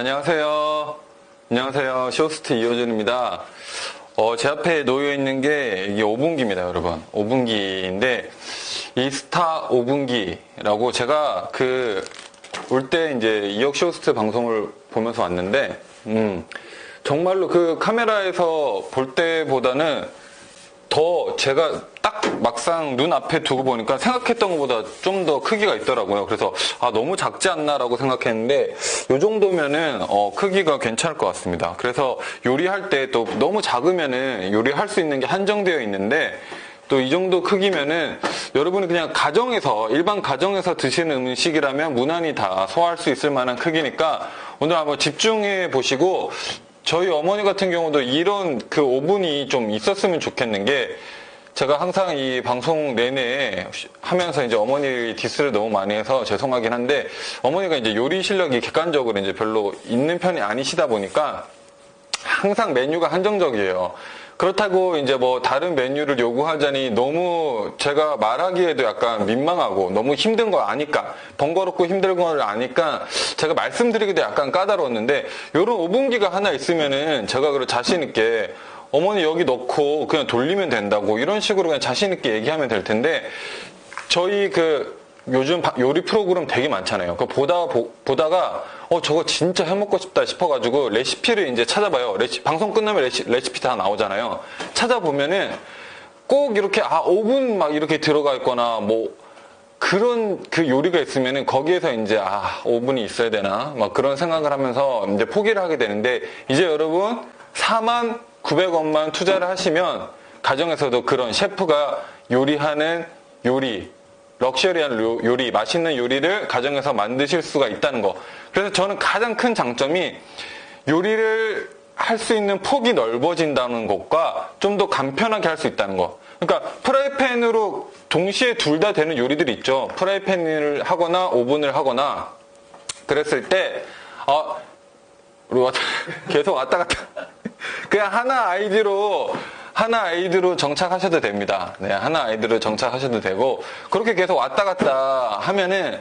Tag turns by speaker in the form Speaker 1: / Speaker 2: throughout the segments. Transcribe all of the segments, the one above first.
Speaker 1: 안녕하세요. 안녕하세요. 쇼스트 이호준입니다. 어, 제 앞에 놓여 있는 게 이게 5분기입니다, 여러분. 5분기인데 이 스타 5분기라고 제가 그 올 때 이제 이혁 쇼스트 방송을 보면서 왔는데 음, 정말로 그 카메라에서 볼 때보다는 더 제가 딱 막상 눈앞에 두고 보니까 생각했던 것보다 좀 더 크기가 있더라고요. 그래서 아 너무 작지 않나라고 생각했는데 이 정도면은 어, 크기가 괜찮을 것 같습니다. 그래서 요리할 때 또 너무 작으면은 요리할 수 있는 게 한정되어 있는데 또이 정도 크기면은 여러분이 그냥 가정에서 일반 가정에서 드시는 음식이라면 무난히 다 소화할 수 있을 만한 크기니까 오늘 한번 집중해 보시고 저희 어머니 같은 경우도 이런 그 오븐이 좀 있었으면 좋겠는 게 제가 항상 이 방송 내내 하면서 이제 어머니 디스를 너무 많이 해서 죄송하긴 한데 어머니가 이제 요리 실력이 객관적으로 이제 별로 있는 편이 아니시다 보니까 항상 메뉴가 한정적이에요. 그렇다고 이제 뭐 다른 메뉴를 요구하자니 너무 제가 말하기에도 약간 민망하고 너무 힘든 걸 아니까 번거롭고 힘든 걸 아니까 제가 말씀드리기도 약간 까다로웠는데 요런 오븐기가 하나 있으면은 제가 그걸 자신 있게 어머니 여기 넣고 그냥 돌리면 된다고 이런 식으로 그냥 자신 있게 얘기하면 될 텐데 저희 그 요즘 요리 프로그램 되게 많잖아요. 그 보다 보, 다가 어 저거 진짜 해먹고 싶다 싶어가지고 레시피를 이제 찾아봐요. 레시, 방송 끝나면 레시, 레시피 다 나오잖아요. 찾아보면은 꼭 이렇게 아 5분 막 이렇게 들어가 있거나 뭐 그런 그 요리가 있으면은 거기에서 이제 아 5분이 있어야 되나 막 그런 생각을 하면서 이제 포기를 하게 되는데 이제 여러분 4만 900원만 투자를 하시면 가정에서도 그런 셰프가 요리하는 요리 럭셔리한 요리, 맛있는 요리를 가정에서 만드실 수가 있다는 거. 그래서 저는 가장 큰 장점이 요리를 할 수 있는 폭이 넓어진다는 것과 좀 더 간편하게 할 수 있다는 거. 그러니까 프라이팬으로 동시에 둘 다 되는 요리들이 있죠. 프라이팬을 하거나 오븐을 하거나 그랬을 때, 어, 계속 왔다 갔다. 그냥 하나 아이디로 하나 아이디로 정착하셔도 됩니다. 네, 하나 아이디로 정착하셔도 되고 그렇게 계속 왔다 갔다 하면은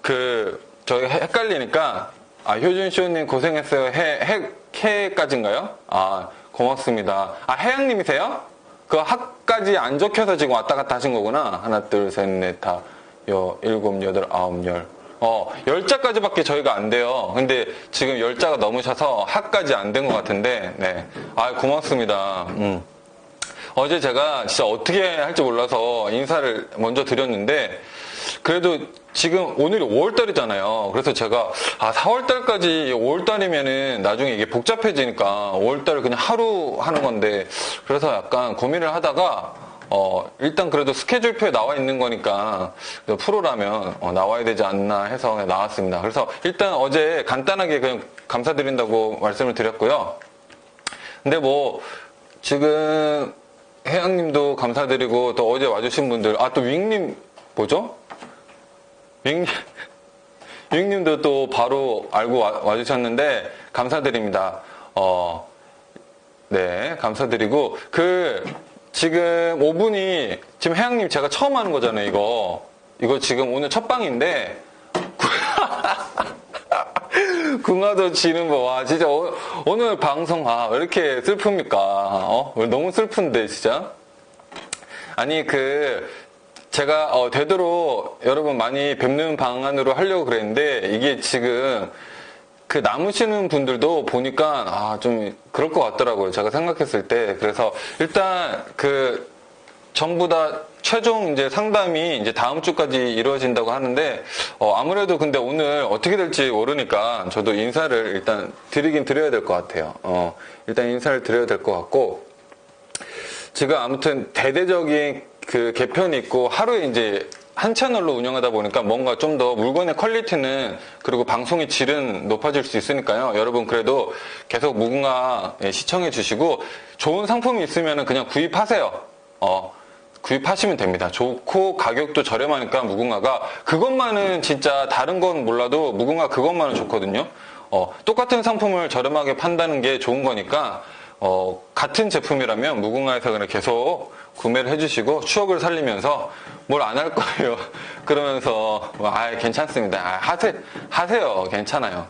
Speaker 1: 그 저희 헷갈리니까 아 효준 쇼님 고생했어요. 해 해까지인가요? 아 고맙습니다. 아 해양님이세요? 그 학까지 안 적혀서 지금 왔다 갔다 하신 거구나. 하나 둘 셋 넷 다 여 일곱 여덟 아홉 열 어, 열자까지밖에 저희가 안 돼요. 근데 지금 열자가 넘으셔서 학까지 안 된 것 같은데, 네. 아, 고맙습니다. 음. 어제 제가 진짜 어떻게 할지 몰라서 인사를 먼저 드렸는데, 그래도 지금 오늘이 5월달이잖아요. 그래서 제가, 아, 4월달까지 5월달이면은 나중에 이게 복잡해지니까 5월달을 그냥 하루 하는 건데, 그래서 약간 고민을 하다가, 어, 일단 그래도 스케줄표에 나와 있는 거니까 프로라면 어, 나와야 되지 않나 해서 나왔습니다. 그래서 일단 어제 간단하게 그냥 감사드린다고 말씀을 드렸고요. 근데 뭐 지금 혜양님도 감사드리고 또 어제 와주신 분들 아 또 윙님 뭐죠? 윙님 윙님도 또 바로 알고 와, 주셨는데 감사드립니다. 어, 네 감사드리고 그 지금 5분이 지금 혜양님 제가 처음 하는 거잖아요 이거 이거 지금 오늘 첫 방인데 궁화도 지는 거. 와 진짜 오, 오늘 방송 아 왜 이렇게 슬픕니까? 어? 너무 슬픈데 진짜? 아니 그 제가 어, 되도록 여러분 많이 뵙는 방안으로 하려고 그랬는데 이게 지금 그 남으시는 분들도 보니까 아 좀 그럴 것 같더라고요. 제가 생각했을 때. 그래서 일단 그 전부 다 최종 이제 상담이 이제 다음 주까지 이루어진다고 하는데 어 아무래도 근데 오늘 어떻게 될지 모르니까 저도 인사를 일단 드리긴 드려야 될 것 같아요. 어 일단 인사를 드려야 될 것 같고 지금 아무튼 대대적인 그 개편이 있고 하루에 이제 한 채널로 운영하다 보니까 뭔가 좀 더 물건의 퀄리티는 그리고 방송의 질은 높아질 수 있으니까요. 여러분 그래도 계속 무궁화 예, 시청해 주시고 좋은 상품이 있으면 그냥 구입하세요. 어, 구입하시면 됩니다. 좋고 가격도 저렴하니까 무궁화가 그것만은 진짜 다른 건 몰라도 무궁화 그것만은 좋거든요. 어, 똑같은 상품을 저렴하게 판다는 게 좋은 거니까 어, 같은 제품이라면 무궁화에서 그냥 계속 구매를 해주시고 추억을 살리면서 뭘 안 할 거예요. 그러면서 아 괜찮습니다. 아, 하세, 하세요. 괜찮아요.